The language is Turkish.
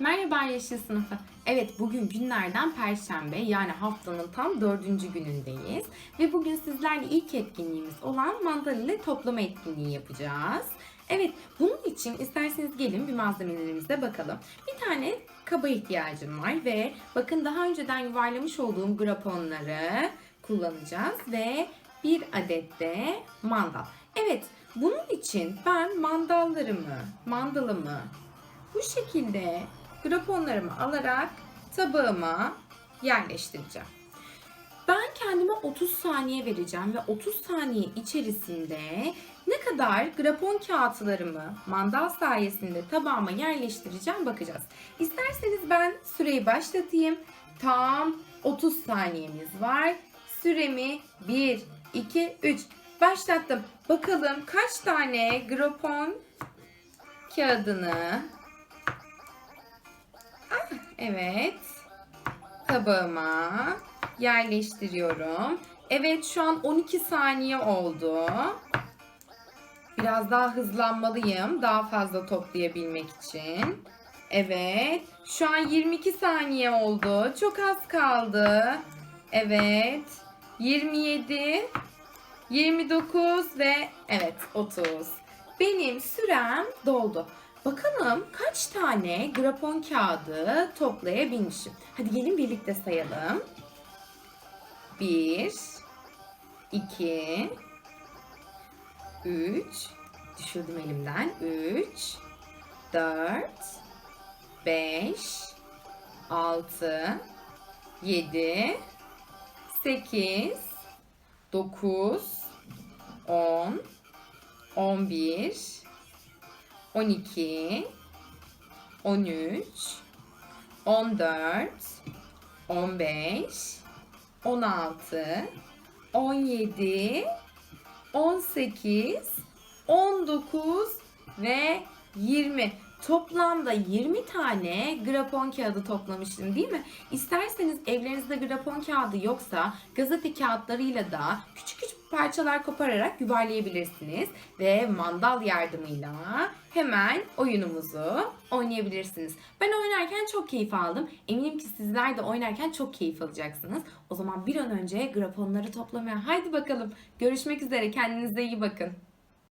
Merhaba Yeşil Sınıfı. Evet bugün günlerden Perşembe yani haftanın tam dördüncü günündeyiz. Ve bugün sizlerle ilk etkinliğimiz olan mandalina toplama etkinliği yapacağız. Evet bunun için isterseniz gelin bir malzemelerimize bakalım. Bir tane kaba ihtiyacım var ve bakın daha önceden yuvarlamış olduğum graponları kullanacağız ve bir adet de mandal. Evet bunun için ben mandallarımı, mandalımı bu şekilde graponlarımı alarak tabağıma yerleştireceğim. Ben kendime 30 saniye vereceğim ve 30 saniye içerisinde ne kadar grapon kağıtlarımı mandal sayesinde tabağıma yerleştireceğim bakacağız. İsterseniz ben süreyi başlatayım. Tam 30 saniyemiz var. Süremi 1, 2, 3 başlattım. Bakalım kaç tane grapon kağıdını evet. Tabağıma yerleştiriyorum. Evet şu an 12 saniye oldu. Biraz daha hızlanmalıyım. Daha fazla toplayabilmek için. Evet. Şu an 22 saniye oldu. Çok az kaldı. Evet. 27 29 ve evet 30. Benim sürem doldu. Bakalım kaç tane grapon kağıdı toplayabilmişim. Hadi gelin birlikte sayalım. 1 2 3 Düşürdüm elimden. 3 4 5 6 7 8 9 10 11 12 13 14 15 16 17 18 19 ve 20 Toplamda 20 tane grapon kağıdı toplamıştım değil mi? İsterseniz evlerinizde grapon kağıdı yoksa gazete kağıtlarıyla da küçük küçük parçalar kopararak yuvarlayabilirsiniz. Ve mandal yardımıyla hemen oyunumuzu oynayabilirsiniz. Ben oynarken çok keyif aldım. Eminim ki sizler de oynarken çok keyif alacaksınız. O zaman bir an önce graponları toplamaya haydi bakalım. Görüşmek üzere kendinize iyi bakın.